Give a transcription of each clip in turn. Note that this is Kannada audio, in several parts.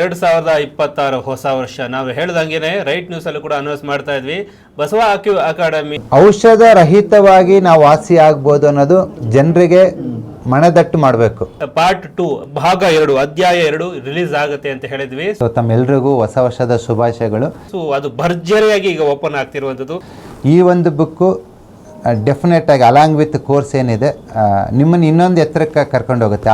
ಎರಡು ಸಾವಿರದ ಇಪ್ಪತ್ತಾರು ಹೊಸ ವರ್ಷ. ನಾವು ಹೇಳ್ದಂಗೆನೆ ರೈಟ್ ನ್ಯೂಸ್ ಅಲ್ಲಿ ಕೂಡ ಅನೌನ್ಸ್ ಮಾಡ್ತಾ ಇದ್ವಿ. ಬಸವ ಆಕ್ಯೂ ಅಕಾಡೆಮಿ ಔಷಧ ರಹಿತವಾಗಿ ನಾವು ವಾಸಿ ಆಗ್ಬೋದು ಅನ್ನೋದು ಜನರಿಗೆ ಮನದಟ್ಟು ಮಾಡಬೇಕು. ಪಾರ್ಟ್ ಟೂ ಭಾಗ ಎರಡು ಅಧ್ಯಾಯ ಎರಡು ರಿಲೀಸ್ ಆಗುತ್ತೆ ಅಂತ ಹೇಳಿದ್ವಿ. ಸೊ ತಮ್ಮೆಲ್ರಿಗೂ ಹೊಸ ವರ್ಷದ ಶುಭಾಶಯಗಳು. ಸೊ ಅದು ಭರ್ಜರಿಯಾಗಿ ಈಗ ಓಪನ್ ಆಗ್ತಿರುವಂಥದ್ದು. ಈ ಒಂದು ಬುಕ್ಕು ಡೆಫಿನೆಟ್ ಆಗಿ ಅಲಾಂಗ್ ವಿತ್ ಕೋರ್ಸ್ ಏನಿದೆ ನಿಮ್ಮನ್ನು ಇನ್ನೊಂದು ಎತ್ತರಕ್ಕೆ ಕರ್ಕೊಂಡು ಹೋಗುತ್ತೆ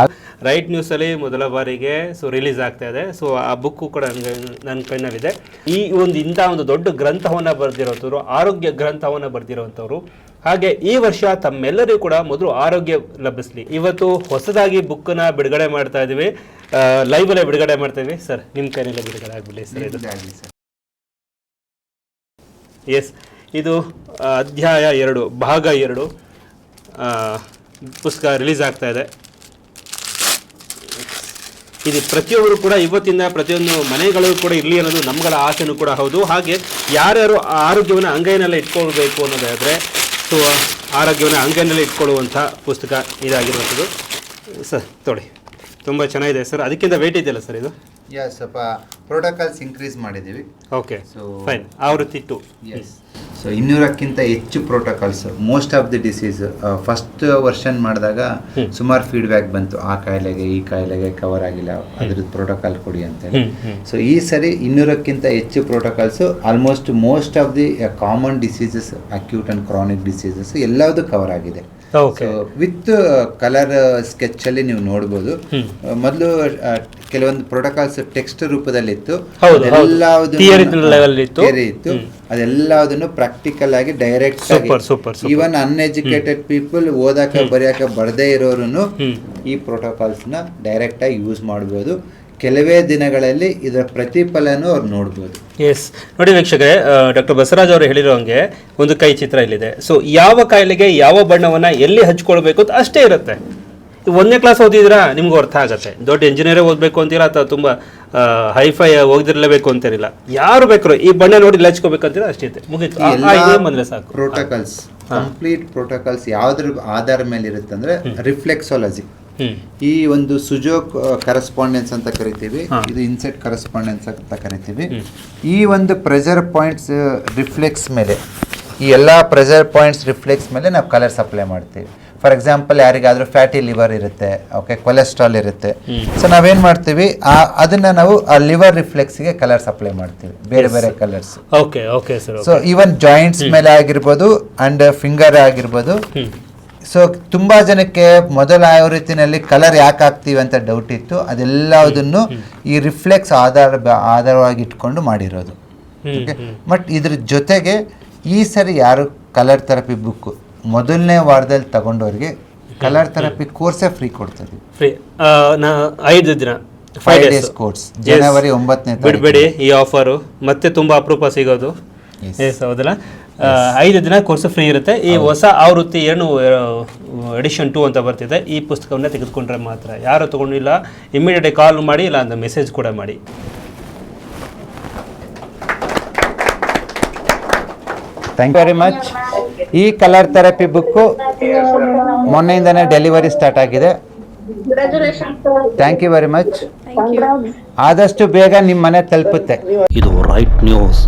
ರೈಟ್ ನ್ಯೂಸಲ್ಲಿ ಮೊದಲ ಬಾರಿಗೆ ಸೊ ರಿಲೀಸ್ ಆಗ್ತಾ ಇದೆ. ಸೊ ಆ ಬುಕ್ಕು ಕೂಡ ನನಗೆ ನನ್ನ ಕಣ್ಣಲ್ಲಿದೆ. ಈ ಒಂದು ಇಂಥ ಒಂದು ದೊಡ್ಡ ಗ್ರಂಥವನ್ನು ಬರೆದಿರೋಂಥವ್ರು ಆರೋಗ್ಯ ಗ್ರಂಥವನ್ನು ಬರೆದಿರುವಂಥವ್ರು ಹಾಗೆ ಈ ವರ್ಷ ತಮ್ಮೆಲ್ಲರಿಗೂ ಕೂಡ ಮೊದಲು ಆರೋಗ್ಯ ಲಭಿಸಲಿ. ಇವತ್ತು ಹೊಸದಾಗಿ ಬುಕ್ಕನ್ನ ಬಿಡುಗಡೆ ಮಾಡ್ತಾ ಇದ್ದೀವಿ ಲೈವಲ್ಲೇ ಬಿಡುಗಡೆ ಮಾಡ್ತಾ ಇದೀವಿ. ಸರ್ ನಿಮ್ಮ ಕೈನಲ್ಲೇ ಬಿಡುಗಡೆ ಆಗ್ಬಿಡಿ. ಸರ್ ಇದು. ಎಸ್ ಇದು ಅಧ್ಯಾಯ ಎರಡು ಭಾಗ ಎರಡು. ಪುಸ್ತಕ ರಿಲೀಸ್ ಆಗ್ತಾ ಇದೆ. ಇದು ಪ್ರತಿಯೊಬ್ಬರು ಕೂಡ ಇವತ್ತಿಂದ ಪ್ರತಿಯೊಂದು ಮನೆಗಳು ಕೂಡ ಇರಲಿ ಅನ್ನೋದು ನಮ್ಗಳ ಆಸೆನೂ ಕೂಡ ಹೌದು. ಹಾಗೆ ಯಾರ್ಯಾರು ಆರೋಗ್ಯವನ್ನು ಅಂಗೈನಲ್ಲೇ ಇಟ್ಕೊಳ್ಬೇಕು ಅನ್ನೋದಾದರೆ ಸೊ ಆರೋಗ್ಯವನ್ನು ಅಂಗೈನಲ್ಲಿ ಇಟ್ಕೊಳ್ಳುವಂಥ ಪುಸ್ತಕ ಇದಾಗಿರುವಂಥದ್ದು. ಸರ್ ತೊಳಿ ತುಂಬ ಚೆನ್ನಾಗಿದೆ ಸರ್. ಅದಕ್ಕಿಂತ ವೇಟ್ ಇದೆಯಲ್ಲ ಸರ್ ಇದು? ಸ್ವಲ್ಪ ಪ್ರೋಟೋಕಾಲ್ಸ್ ಇನ್ಕ್ರೀಸ್ ಮಾಡಿದ್ದೀವಿ. ಓಕೆ ಸೊ ಫೈನ್ ಆವೃತ್ತಿ ಟು ಸೊ ಇನ್ನೂರಕ್ಕಿಂತ ಹೆಚ್ಚು protocols most of the disease first version ಮಾಡಿದಾಗ ಸುಮಾರು ಫೀಡ್ಬ್ಯಾಕ್ ಬಂತು. ಆ ಕಾಯಿಲೆಗೆ ಈ ಕಾಯಿಲೆಗೆ ಕವರ್ ಆಗಿಲ್ಲ. ಅದ್ರದ್ದು ಪ್ರೋಟೋಕಾಲ್ ಕೊಡಿ ಅಂತ ಹೇಳಿ. ಸೊ ಈ ಸರಿ ಇನ್ನೂರಕ್ಕಿಂತ ಹೆಚ್ಚು protocols almost most of the common diseases acute and chronic diseases ಎಲ್ಲದೂ ಕವರ್ ಆಗಿದೆ. ವಿತ್ ಕಲರ್ ಸ್ಕೆಚ್ ಅಲ್ಲಿ ನೀವು ನೋಡ್ಬೋದು. ಮೊದಲು ಕೆಲವೊಂದು ಪ್ರೋಟೋಕಾಲ್ಸ್ ಟೆಕ್ಸ್ಟ್ Theory ಇತ್ತು. ಇತ್ತು. ಅದೆಲ್ಲದನ್ನು ಪ್ರಾಕ್ಟಿಕಲ್ ಆಗಿ direct super super. Even uneducated people ಓದಾಕ ಬರೆಯಕ ಬರದೇ ಇರೋರು ಈ ಪ್ರೋಟೋಕಾಲ್ಸ್ನ ಡೈರೆಕ್ಟ್ ಆಗಿ ಯೂಸ್ ಮಾಡಬಹುದು ಕೆಲವೇ ದಿನಗಳಲ್ಲಿ ಇದರ ಪ್ರತಿಫಲನೂ ಅವ್ರು ನೋಡ್ಬೋದು. ಎಸ್ ನೋಡಿ ವೀಕ್ಷಕರೇ ಡಾಕ್ಟರ್ ಬಸವರಾಜ್ ಅವರು ಹೇಳಿರೋ ಹಂಗೆ ಒಂದು ಕೈ ಚಿತ್ರ ಇಲ್ಲಿದೆ. ಸೊ ಯಾವ ಕಾಯಿಲೆಗೆ ಯಾವ ಬಣ್ಣವನ್ನ ಎಲ್ಲಿ ಹಚ್ಕೊಳ್ಬೇಕು ಅಂತ ಅಷ್ಟೇ ಇರುತ್ತೆ. ಒಂದನೇ ಕ್ಲಾಸ್ ಓದಿದ್ರಾ ನಿಮ್ಗೆ ಅರ್ಥ ಆಗುತ್ತೆ. ದೊಡ್ಡ ಇಂಜಿನಿಯರೇ ಓದಬೇಕು ಅಂತೀರಾ ಅಥವಾ ತುಂಬ ಹೈಫೈ ಅಂತ ಅಂತಿರಲಿಲ್ಲ ಯಾರು ಬೇಕಾದ್ರು ಈ ಬಣ್ಣ ನೋಡಿ ಇಲ್ಲಿ ಹಚ್ಕೋಬೇಕಂತೀರಾ ಅಷ್ಟೇ ಇದೆ. ಮುಗಿತು. ಬಂದ್ರೆ ಸಾಕು. ಪ್ರೋಟೋಕಾಲ್ಸ್ ಕಂಪ್ಲೀಟ್ ಪ್ರೋಟೋಕಾಲ್ಸ್ ಯಾವ್ದ್ರ ಆಧಾರ ಮೇಲೆ ಇರುತ್ತೆ ಅಂದ್ರೆ ರಿಫ್ಲೆಕ್ಸಾಲಜಿ ಈ ಒಂದು ಸುಜೋಕ್ ಕರೆಸ್ಪಾಂಡೆನ್ಸ್ ಅಂತ ಕರಿತೀವಿ ಇದು ಇನ್ಸೆಟ್ ಕರೆಸ್ಪಾಂಡೆನ್ಸ್ ಅಂತ ಕರಿತೀವಿ. ಈ ಒಂದು ಪ್ರೆಷರ್ ಪಾಯಿಂಟ್ಸ್ ರಿಫ್ಲೆಕ್ಸ್ ಮೇಲೆ ಈ ಎಲ್ಲ ಪ್ರೆಷರ್ ಪಾಯಿಂಟ್ಸ್ ರಿಫ್ಲೆಕ್ಸ್ ಮೇಲೆ ನಾವು ಕಲರ್ಸ್ ಅಪ್ಲೈ ಮಾಡ್ತೀವಿ. ಫಾರ್ ಎಕ್ಸಾಂಪಲ್ ಯಾರಿಗಾದ್ರೂ ಫ್ಯಾಟಿ ಲಿವರ್ ಇರುತ್ತೆ ಓಕೆ ಕೊಲೆಸ್ಟ್ರಾಲ್ ಇರುತ್ತೆ. ಸೊ ನಾವೇನ್ ಮಾಡ್ತೀವಿ? ಆ ಅದನ್ನ ನಾವು ಆ ಲಿವರ್ ರಿಫ್ಲೆಕ್ಸ್ಗೆ ಕಲರ್ಸ್ ಅಪ್ಲೈ ಮಾಡ್ತೀವಿ. ಬೇರೆ ಬೇರೆ colours okay okay sir so even joints ಮೇಲೆ ಆಗಿರ್ಬೋದು ಅಂಡ್ ಫಿಂಗರ್ ಆಗಿರ್ಬೋದು. ಸೊ ತುಂಬಾ ಜನಕ್ಕೆ ಮೊದಲ ರೀತಿನಲ್ಲಿ ಕಲರ್ ಯಾಕೆ ಹಾಕ್ತೀವಿ ಅಂತ ಡೌಟ್ ಇತ್ತು. ಅದೆಲ್ಲದನ್ನು ಈ ರಿಫ್ಲೆಕ್ಸ್ ಆಧಾರ ಆಧಾರವಾಗಿ ಇಟ್ಕೊಂಡು ಮಾಡಿರೋದು. ಬಟ್ ಇದ್ರ ಜೊತೆಗೆ ಈ ಸರಿ ಯಾರು ಕಲರ್ ಥೆರಪಿ ಬುಕ್ ಮೊದಲನೇ ವಾರದಲ್ಲಿ ತಗೊಂಡವ್ರಿಗೆ ಕಲರ್ ಥೆರಪಿ ಕೋರ್ಸೇ ಫ್ರೀ ಕೊಡ್ತದೆ. ಫ್ರೀ. ನಾ ಐದು ದಿನ ಫೈವ್ ಡೇಸ್ ಕೋರ್ಸ್ ಜನವರಿ ಒಂಬತ್ತನೇ ಬಿಡಬೇಡಿ ಈ ಆಫರು ಮತ್ತೆ ತುಂಬಾ ಅಪರೂಪ ಸಿಗೋದು. ಎಸ್ ಹೌದಲ್ಲ? ಐದು ದಿನ ಕೋರ್ಸ್ ಫ್ರೀ ಇರುತ್ತೆ. ಈ ಹೊಸ ಆವೃತ್ತಿ ಏನು ಎಡಿಷನ್ ಟು ಅಂತ ಬರ್ತಿದೆ. ಈ ಪುಸ್ತಕವನ್ನೇ ತೆಗೆದುಕೊಂಡ್ರೆ ಮಾತ್ರ. ಯಾರು ತಗೊಂಡಿಲ್ಲ ಇಮಿಡಿಯೇಟಾಗಿ ಕಾಲ್ ಮಾಡಿ ಇಲ್ಲ ಅಂತ ಮೆಸೇಜ್ ಕೂಡ ಮಾಡಿ. ಥ್ಯಾಂಕ್ ಯು ವೆರಿ ಮಚ್ ಈ ಕಲರ್ ಥೆರಪಿ ಬುಕ್ಕು ಮೊನ್ನೆಯಿಂದನೇ ಡೆಲಿವರಿ ಸ್ಟಾರ್ಟ್ ಆಗಿದೆ. ಥ್ಯಾಂಕ್ ಯು ವೆರಿ ಮಚ್ ಆದಷ್ಟು ಬೇಗ ನಿಮ್ಮ ಮನೆ ತಲುಪುತ್ತೆ. ಇದು ರೈಟ್ ನ್ಯೂಸ್